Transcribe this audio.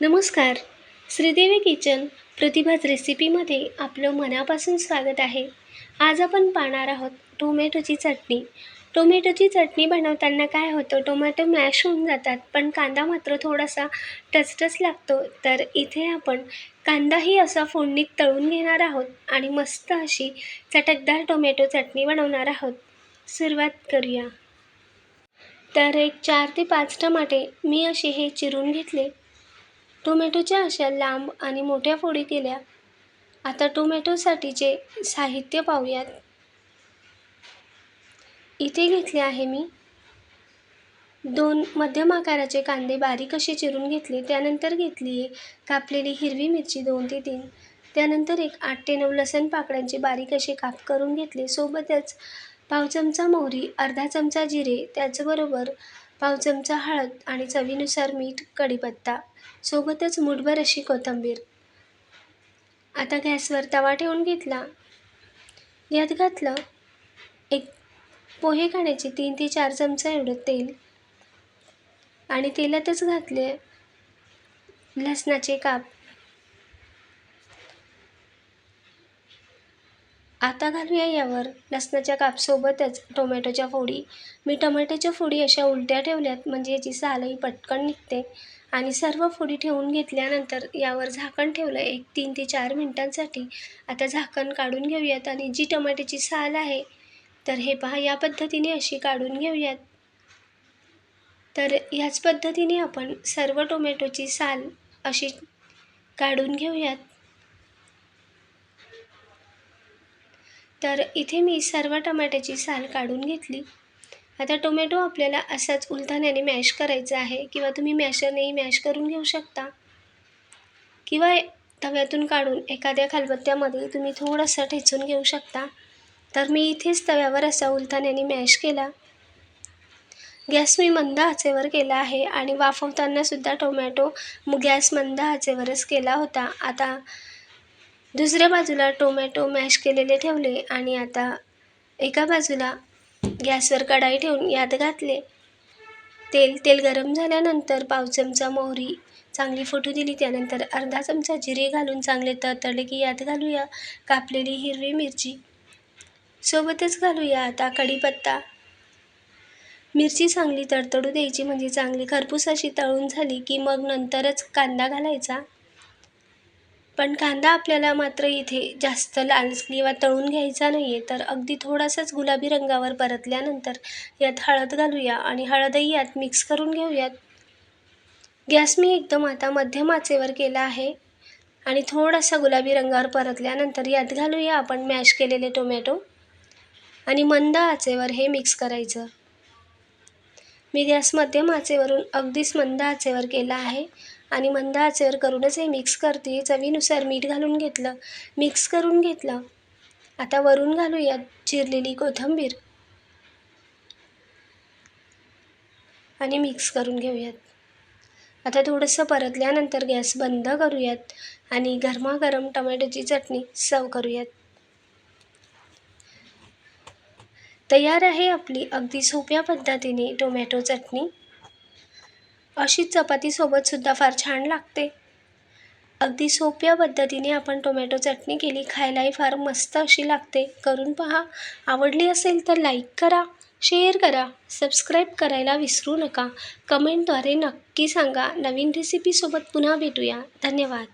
नमस्कार. श्रीदेवी किचन प्रतिभाज रेसिपीमध्ये आपलं मनापासून स्वागत आहे. आज आपण पाहणार आहोत टोमॅटोची चटणी. टोमॅटोची चटणी बनवताना काय होतं टोमॅटो मॅश होऊन जातात पण कांदा मात्र थोडासा टचटच लागतो. तर इथे आपण कांदाही असा फोडणीत तळून घेणार आहोत आणि मस्त अशी चटकदार टोमॅटो चटणी बनवणार आहोत. सुरुवात करूया. तर एक चार ते पाच टमाटे मी असे हे चिरून घेतले. टोमॅटोच्या अशा लांब आणि मोठ्या फोडी केल्या. आता टोमॅटोसाठीचे साहित्य पाहूयात. इथे घेतले आहे मी. दोन मध्यम आकाराचे कांदे बारीक असे चिरून घेतले. त्यानंतर घेतली आहे कापलेली हिरवी मिरची दोन ते तीन. त्यानंतर एक आठ ते नऊ लसण पाकळ्यांचे बारीक असे काप करून घेतले. सोबतच पाव चमचा मोहरी अर्धा चमचा जिरे त्याचबरोबर पाव चमचा हळद आणि चवीनुसार मीठ कढीपत्ता सोबतच मुठभर अशी कोथिंबीर. आता गॅसवर तवा ठेवून घेतला. यात घातलं एक पोहे खाण्याचे तीन ते चार चमचा एवढं तेल आणि तेलातच घातले लसणाचे काप. आता घालूया यावर. लसणाच्या कापसोबतच टोमॅटोच्या फोडी. मी टोमॅटोच्या फोडी अशा उलट्या ठेवल्यात म्हणजे याची सालही पटकन निघते. आणि सर्व फोडी ठेवून घेतल्यानंतर यावर झाकण ठेवलं एक तीन ते चार मिनटांसाठी. आता झाकण काढून घेऊयात आणि जी टोमॅटोची साल आहे तर हे पहा या पद्धतीने अशी काढून घेऊयात. तर ह्याच पद्धतीने आपण सर्व टोमॅटोची साल अशी काढून घेऊयात. तर इथे मी सर्व टमाट्याची साल काढून घेतली. आता टोमॅटो आपल्याला असाच उलथाण्याने मॅश करायचा आहे किंवा तुम्ही मॅशरनेही मॅश करून घेऊ शकता. किंवा तव्यातून काढून एखाद्या खलबत्त्यामध्ये तुम्ही थोडंसं ठेचून घेऊ शकता. तर मी इथेच तव्यावर असा उलथाण्याने मॅश केला. गॅस मी मंद आचेवर केला आहे आणि वाफवतानासुद्धा टोमॅटो गॅस मंद आचेवरच केला होता. आता दुसऱ्या बाजूला टोमॅटो मॅश केलेले ठेवले आणि आता एका बाजूला गॅसवर कढाई ठेवून यात घातले. तेल तेल गरम झाल्यानंतर पाव चमचा मोहरी चांगली फुटू दिली. त्यानंतर अर्धा चमचा जिरे घालून चांगले तळतळले की यात घालूया कापलेली हिरवी मिरची. सोबतच घालूया आता कढीपत्ता. मिरची चांगली तडतडू द्यायची म्हणजे चांगली खरपूस अशी तळून झाली की मग नंतरच कांदा घालायचा. पण कांदा आपल्याला मात्र इथे जास्त लाल किंवा तळून घ्यायचा नाही आहे तर अगदी थोडासाच गुलाबी रंगावर परतल्यानंतर यात हळद घालूया आणि हळदही यात मिक्स करून घेऊयात. गॅस मी एकदम आता मध्यम आचेवर केला आहे आणि थोडासा गुलाबी रंगावर परतल्यानंतर यात घालूया आपण मॅश केलेले टोमॅटो आणि मंद आचेवर हे मिक्स करायचं. मी गॅस मध्यम आचेवरून अगदीच मंद आचेवर केला आहे. आणि मंद आचेवर करूनच हे मिक्स करते. चवीनुसार मीठ घालून घेतलं. मिक्स करून घेतलं. आता वरून घालूयात चिरलेली कोथिंबीर. आणि मिक्स करून घेऊयात. आता थोडंसं परतल्यानंतर गॅस बंद करूयात आणि गरमागरम टोमॅटोची चटणी सर्व करूयात. तयार आहे आपली अगदी सोप्या पद्धतीने टोमॅटो चटणी. अशीच चपातीसोबतसुद्धा फार छान लागते. अगदी सोप्या पद्धतीने आपण टोमॅटो चटणी केली खायलाही फार मस्त अशी लागते. करून पहा. आवडली असेल तर लाईक करा शेअर करा सबस्क्राईब करायला विसरू नका. कमेंटद्वारे नक्की सांगा. नवीन रेसिपीसोबत पुन्हा भेटूया. धन्यवाद.